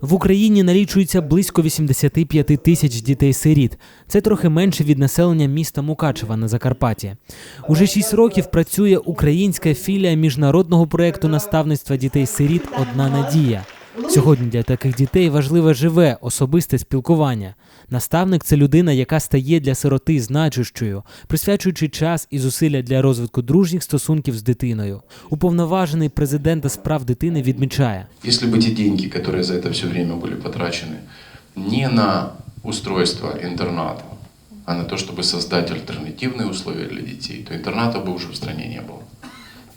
В Україні налічується близько 85 тисяч дітей-сиріт. Це трохи менше від населення міста Мукачева на Закарпатті. Уже шість років працює українська філія міжнародного проекту наставництва дітей-сиріт Одна надія. Сьогодні для таких дітей важливе живе особисте спілкування. Наставник це людина, яка стає для сироти значущою, присвячуючи час і зусилля для розвитку дружніх стосунків з дитиною. Уповноважений президента з прав дитини відмічає. Если бы те деньги, которые за это все время были потрачены, не на устройство интерната, а на то, чтобы создать альтернативные условия для детей, то интерната бы уже в стране не было.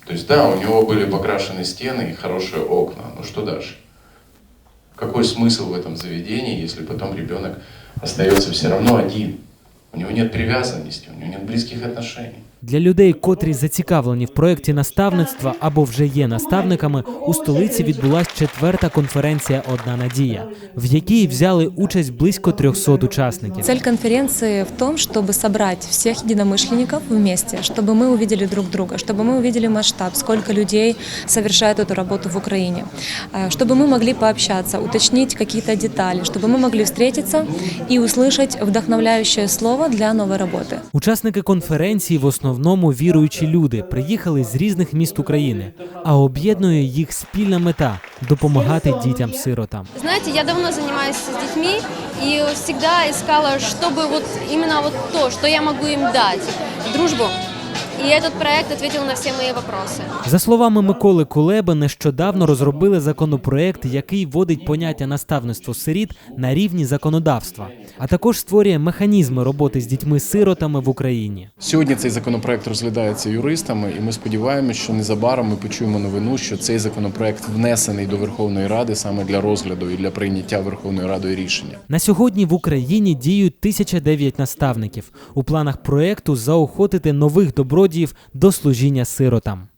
То есть да, у него были покрашены стены и хорошие окна, но что дальше? Какой смысл в этом заведении, если потом ребенок остается все равно один? У него нет привязанности, у него нет близких отношений. Для людей, котрі зацікавлені в проєкті наставництва або вже є наставниками, у столиці відбулася четверта конференція Одна надія, в якій взяли участь близько 300 учасників. Цель конференции в том, чтобы собрать всех единомышленников вместе, чтобы мы увидели друг друга, чтобы мы увидели масштаб, сколько людей совершает эту работу в Украине, э, чтобы мы могли пообщаться, уточнить какие-то детали, чтобы мы могли встретиться и услышать вдохновляющее слово для нової роботи. Учасники конференції в основному віруючі люди приїхали з різних міст України, а об'єднує їх спільна мета допомагати дітям-сиротам. Знаєте, я давно займаюся з дітьми і завжди искала, щоб вот именно вот то, що я могу їм дати дружбу. И этот проект ответил на все мои вопросы. За словами Миколи Кулеби, нещодавно розробили законопроект, який вводить поняття наставництво сиріт на рівні законодавства, а також створює механізми роботи з дітьми-сиротами в Україні. Сьогодні цей законопроект розглядається юристами, і ми сподіваємося, що незабаром ми почуємо новину, що цей законопроект внесений до Верховної Ради саме для розгляду і для прийняття Верховною Радою рішення. На сьогодні в Україні діють 1009 наставників. У планах проекту заохотити нових добродіїв до служіння сиротам.